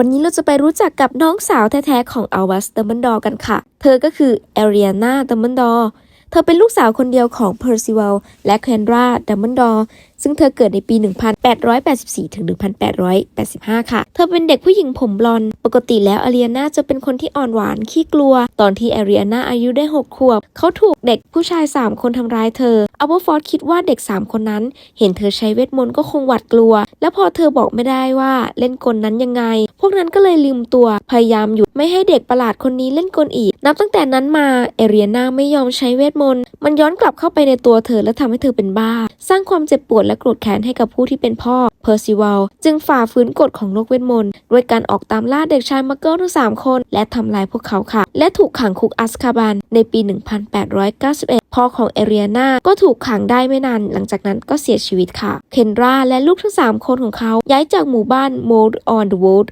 วันนี้เราจะไปรู้จักกับน้องสาวแท้ๆของอัลวัสดัมเบิลดอร์กันค่ะ เธอก็คือแอเรียนาดัมเบิลดอร์เธอเป็นลูกสาวคนเดียวของเพอร์ซิวัลและแคนดราดัมเบิลดอร์ ซึ่งเธอเกิดในปี 1884 ถึง 1885 ค่ะ เธอเป็นเด็กผู้หญิงผมบลอนด์ ปกติแล้วอารียนาจะเป็นคนที่อ่อนหวาน ขี้กลัว ตอนที่อารียนาอายุได้ 6 ขวบ เขาถูกเด็กผู้ชาย 3 คนทำร้ายเธออัลเบอร์ฟอร์ดคิดว่าเด็ก 3 คนนั้น เห็นเธอใช้เวทมนต์ก็คงหวาดกลัว และพอเธอบอกไม่ได้ว่าเล่นกลนั้นยังไง พวกนั้นก็เลยลืมตัว พยายามหยุดไม่ให้เด็กประหลาดคนนี้เล่นกลอีก นับตั้งแต่นั้นมาเอเรียนาไม่ยอมใช้เวทมนต์ มันย้อนกลับเข้าไปในตัวเธอและทำให้เธอเป็นบ้า สร้างความเจ็บปวดและโกรธแค้นให้กับผู้ที่เป็นพ่อเพอร์ซิวัลจึงฝ่าฝืนกฎของโลกเวทมนต์ด้วยการออกตามล่าเด็กชายมักเกิลทั้ง 3 คน และทำลายพวกเขาค่ะ และถูกขังคุกอัสคาบันในปี 1891 พ่อของเอเรียนาก็ถูกขังได้ไม่นาน หลังจากนั้นก็เสียชีวิตค่ะ เคนราและลูกทั้ง 3 คนของเขาย้ายจากหมู่บ้านโมดออนเดอะวูด